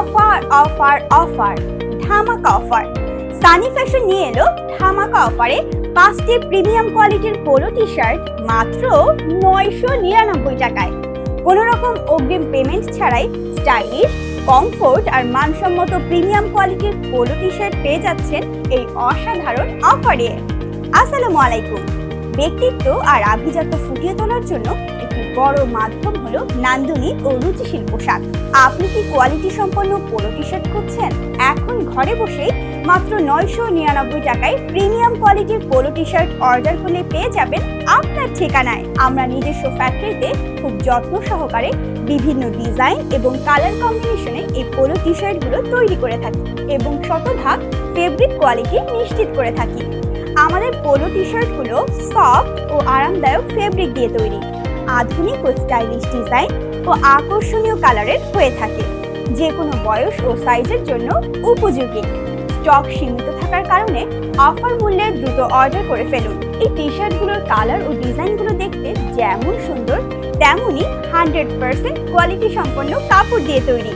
Offer offer offer, ধামাকা offer. Sunny fashion নিয়ে এলো ধামাকা অফারে পাঁচটি প্রিমিয়াম কোয়ালিটির পোলো টি শার্ট মাত্র নয়শো নিরানব্বই টাকায়। কোনো রকম অগ্রিম পেমেন্ট ছাড়াই স্টাইলিশ, কমফোর্ট আর মানসম্মত প্রিমিয়াম কোয়ালিটির পোলো টি শার্ট পেয়ে যাচ্ছেন এই অসাধারণ অফারে। আসসালামু আলাইকুম। ব্যক্তিত্ব আর আভিজাত্য ফুটিয়ে তোলার জন্য বড় মাধ্যম হলো নান্দনিক ও রুচিশীল পোশাক। আপনি কি কোয়ালিটি সম্পন্ন পোলো টি শার্ট খুঁজছেন? এখন ঘরে বসেই মাত্র নয়শো নিরানব্বই টাকায় প্রিমিয়াম কোয়ালিটির পোলো টি শার্ট অর্ডার করলে পেয়ে যাবেন আপনার ঠিকানায়। আমরা নিজস্ব ফ্যাক্টরিতে খুব যত্ন সহকারে বিভিন্ন ডিজাইন এবং কালার কম্বিনেশনে এই পোলো টি শার্টগুলো তৈরি করে থাকি এবং শতভাগ ফেব্রিক কোয়ালিটি নিশ্চিত করে থাকি। আমাদের পোলো টি শার্টগুলো সফট ও আরামদায়ক ফেব্রিক দিয়ে তৈরি। আধুনিক ও স্টাইলিশ ডিজাইন ও আকর্ষণীয় কালারের হয়ে থাকে। যে কোনো বয়স ও সাইজের জন্য উপযোগী। স্টক সীমিত থাকার কারণে অফার মূল্যে দ্রুত অর্ডার করে ফেলুন। এই টি শার্টগুলোর কালার ও ডিজাইনগুলো দেখতে যেমন সুন্দর, তেমনই হান্ড্রেড পার্সেন্ট কোয়ালিটি সম্পন্ন কাপড় দিয়ে তৈরি।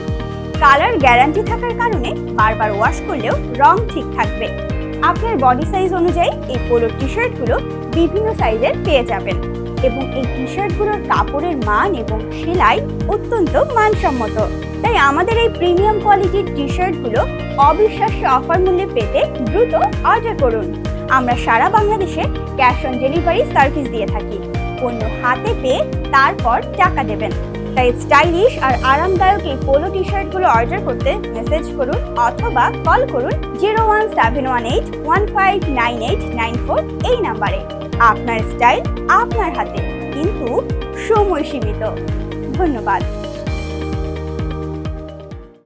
কালার গ্যারান্টি থাকার কারণে বারবার ওয়াশ করলেও রং ঠিক থাকবে। আপনার বডি সাইজ অনুযায়ী এই পোলো টি শার্টগুলো বিভিন্ন সাইজের পেয়ে যাবেন। এবং এই টি শার্টগুলোর কাপড়ের মান এবং সেলাই অত্যন্ত মানসম্মত। তাই আমাদের এই প্রিমিয়াম কোয়ালিটির টি শার্টগুলো অবিশ্বাস্য অফার মূল্যে পেতে দ্রুত অর্ডার করুন। আমরা সারা বাংলাদেশে ক্যাশ অন ডেলিভারি সার্ভিস দিয়ে থাকি। পণ্য হাতে পেয়ে তারপর টাকা দেবেন। তাই স্টাইলিশ আর আরামদায়ক এই পোলো টি শার্টগুলো অর্ডার করতে মেসেজ করুন অথবা কল করুন zero one seven one eight one five nine eight nine four এই নাম্বারে আপনার স্টাইল আপনার হাতে, কিন্তু সময় সীমিত। ধন্যবাদ।